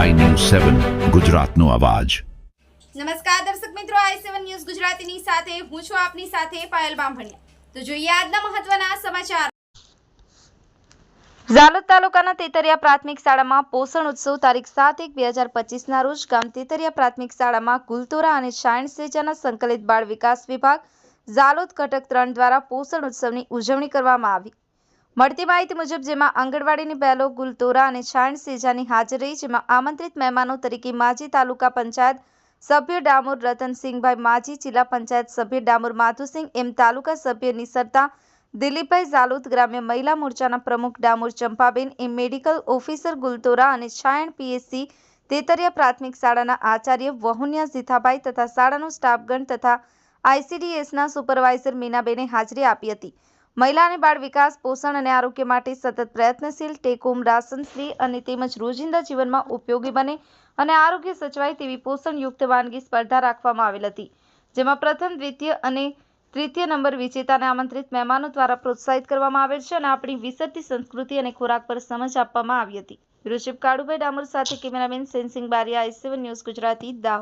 સેવન ગુજરાતનો અવાજ. નમસ્કાર દર્શક મિત્રો આઈ સેવન ન્યૂઝ ગુજરાતીની સાથે હું છું આપની સાથે પાયલ બામભણિયા. તો જોઈએ આજના મહત્વના સમાચાર. ઝાલોદ તાલુકાના તેતરિયા પ્રાથમિક શાળામાં પોષણ ઉત્સવ તારીખ સાત એક બે હજાર પચીસના રોજ ગામ તેતરિયા પ્રાથમિક શાળામાં ગુલતોરા અને સાયન્સ સેજાના સંકલિત બાળ વિકાસ વિભાગ ઝાલોદ ઘટક ત્રણ દ્વારા પોષણ ઉત્સવની ઉજવણી કરવામાં આવી. મળતી માહિતી મુજબ જેમાં આંગણવાડીની બેલો ગુલતોરા અને છાણ સેજાની હાજરી, જેમાં આમંત્રિત મહેમાનો તરીકે માજી તાલુકા પંચાયત સભ્ય ડામોર રતનસિંહભાઈ માજી, જિલ્લા પંચાયત સભ્ય ડામોર માધુસિંહ, એમ તાલુકા સભ્ય નિસરતા દિલીપભાઈ ઝાલુદ, ગ્રામ્ય મહિલા મોરચાના પ્રમુખ Damor Champaben, M medical officer Gultora અને છાયણ પીએસસી તેતરિયા પ્રાથમિક શાળાના આચાર્ય વહુનિયા ઝીથાભાઈ તથા શાળાનો સ્ટાફગણ તથા આઈસીડીએસના સુપરવાઇઝર મીનાબેને હાજરી આપી હતી. મહિલા અને બાળ વિકાસ, પોષણ અને આરોગ્ય માટે સતત પ્રયત્નશીલ ટેકોમ રાશનશ્રી અને તેમજ રોજિંદા જીવનમાં ઉપયોગી બને અને આરોગ્ય સચવાય તેવી પોષણયુક્ત વાનગી સ્પર્ધા રાખવામાં આવેલ હતી. જેમાં પ્રથમ, દ્વિતીય અને તૃતીય નંબર વિજેતાને આમંત્રિત મહેમાનો દ્વારા પ્રોત્સાહિત કરવામાં આવેલ છે અને આપણી વિસરતી સંસ્કૃતિ અને ખોરાક પર સમજ આપવામાં આવી હતી. ઋષિપ કાળુભાઈ ડામોર સાથે cameraman Sensing Bariya, I News Gujarati, Dahod.